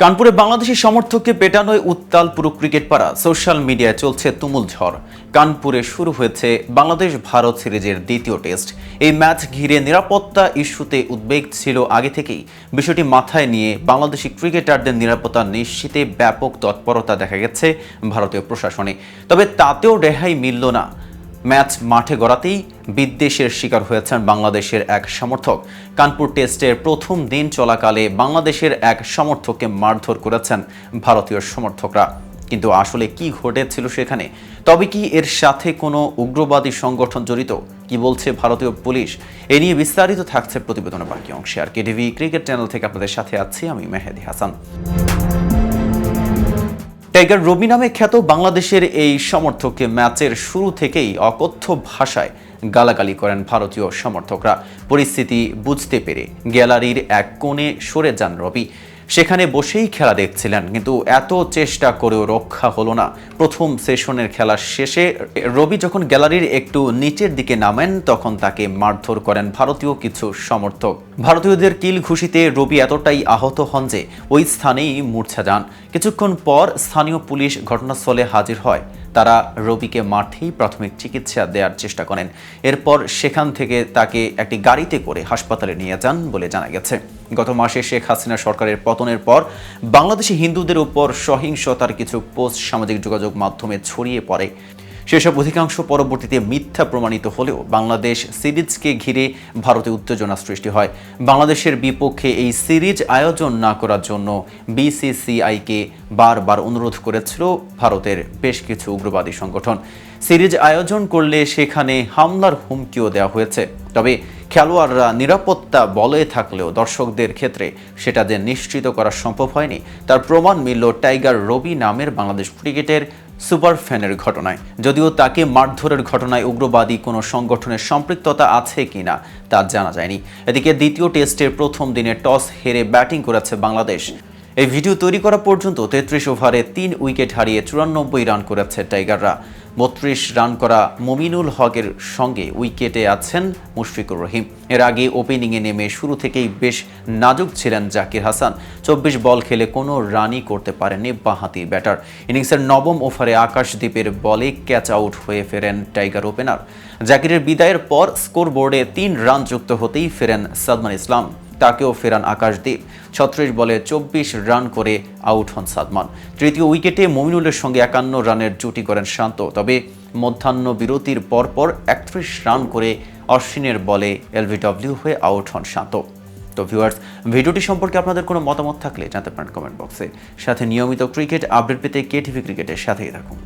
কানপুরে বাংলাদেশি সমর্থককে পেটানোয় উত্তাল পুরো ক্রিকেট পাড়া। সোশ্যাল মিডিয়ায় চলছে তুমুল ঝড়। কানপুরে শুরু হয়েছে বাংলাদেশ ভারত সিরিজের দ্বিতীয় টেস্ট। এই ম্যাচ ঘিরে নিরাপত্তা ইস্যুতে উদ্বেগ ছিল আগে থেকেই। বিষয়টি মাথায় নিয়ে বাংলাদেশি ক্রিকেটারদের নিরাপত্তা নিশ্চিতে ব্যাপক তৎপরতা দেখা গেছে ভারতীয় প্রশাসনে। তবে তাতেও রেহাই মিলল না। ম্যাচ মাঠে গড়াতেই বিদ্বেষের শিকার হয়েছেন বাংলাদেশের এক সমর্থক। কানপুর টেস্টের প্রথম দিন চলাকালে বাংলাদেশের এক সমর্থককে মারধর করেছেন ভারতীয় সমর্থকরা। কিন্তু আসলে কি ঘটেছিল সেখানে? তবে কি এর সাথে কোনো উগ্রবাদী সংগঠন জড়িত? কি বলছে ভারতীয় পুলিশ? এ নিয়ে বিস্তারিত থাকছে প্রতিবেদনের বাকি অংশে। আর কেটিভি ক্রিকেট চ্যানেল থেকে আপনাদের সাথে আছি আমি মেহেদি হাসান। টাইগার রবি নামে খ্যাত বাংলাদেশের এই সমর্থককে ম্যাচের শুরু থেকেই অকথ্য ভাষায় গালাগালি করেন ভারতীয় সমর্থকরা। পরিস্থিতি বুঝতে পেরে গ্যালারির এক কোণে সরে যান রবি। সেখানে বসেই খেলা দেখছিলেন, কিন্তু এত চেষ্টা করেও রক্ষা হলো না। প্রথম সেশনের খেলা শেষে রবি যখন গ্যালারির একটু নিচের দিকে নামেন, তখন তাকে মারধর করেন ভারতীয় কিছু সমর্থক। ভারতীয়দের কিল ঘুষিতে রবি এতটাই আহত হন যে ওই স্থানেই মূর্ছা যান। কিছুক্ষণ পর স্থানীয় পুলিশ ঘটনাস্থলে হাজির হয়। তারা রবিকে মাঠেই প্রাথমিক চিকিৎসা দেওয়ার চেষ্টা করেন। এরপর সেখান থেকে তাকে একটি গাড়িতে করে হাসপাতালে নিয়ে যান বলে জানা গেছে। গত মাসে শেখ হাসিনা সরকারের পতনের পর বাংলাদেশি হিন্দুদের উপর সহিংসতার কিছু পোস্ট সামাজিক যোগাযোগ মাধ্যমে ছড়িয়ে পড়ে। সেসব অধিকাংশ পরবর্তীতে মিথ্যা প্রমাণিত হলেও বাংলাদেশ সিরিজকে ঘিরে ভারতে উত্তেজনা সৃষ্টি হয়। বাংলাদেশের বিপক্ষে এই সিরিজ আয়োজন না করার জন্য বিসিসিআইকে বারবার অনুরোধ করেছিল ভারতের বেশ কিছু উগ্রবাদী সংগঠন। সিরিজ আয়োজন করলে সেখানে হামলার হুমকিও দেওয়া হয়েছে। তবে খেলোয়াড়রা নিরাপত্তা বলে থাকলেও দর্শকদের ক্ষেত্রে সেটা যে নিশ্চিত করা সম্ভব হয়নি, তার প্রমাণ মিলল টাইগার রবি নামের বাংলাদেশ ক্রিকেটের সুপার ফ্যানের ঘটনায়। যদিও তাকে মারধরের ঘটনায় উগ্রবাদী কোনো সংগঠনের সম্পৃক্ততা আছে কি না, তা জানা যায়নি। এদিকে দ্বিতীয় টেস্টের প্রথম দিনে টস হেরে ব্যাটিং করেছে বাংলাদেশ। এই ভিডিও তৈরি করা পর্যন্ত তেত্রিশ ওভারে তিন উইকেট হারিয়ে চুরানব্বই রান করেছে টাইগাররা। বত্রিশ রান করা মমিনুল হকের সঙ্গে উইকেটে আছেন মুশফিকুর রহিম। এর আগে ওপেনিংয়ে নেমে শুরু থেকেই বেশ নাজুক ছিলেন জাকির হাসান। চব্বিশ বল খেলে কোনো রানই করতে পারেননি বাঁহাতি ব্যাটার। ইনিংসের নবম ওভারে আকাশদ্বীপের বলে ক্যাচ আউট হয়ে ফেরেন টাইগার ওপেনার। জাকিরের বিদায়ের পর স্কোরবোর্ডে তিন রান যুক্ত হতেই ফেরেন সাদমান ইসলাম। তাকেও ফেরান আকাশদ্বীপ ছত্রিশ বলে চব্বিশ রান করে আউট হন সাদমান। তৃতীয় উইকেটে মমিনুলের সঙ্গে একান্ন রানের জুটি করেন শান্ত। তবে মধ্যাহ্ন বিরতির পরপর একত্রিশ রান করে অশ্বিনের বলে এলভিডব্লিউ হয়ে আউট হন শান্ত। তো ভিউয়ার্স, ভিডিওটি সম্পর্কে আপনাদের কোনো মতামত থাকলে জানতে পারেন কমেন্ট বক্সে। সাথে নিয়মিত ক্রিকেট আপডেট পেতে কেটিভি ক্রিকেটের সাথেই থাকুন।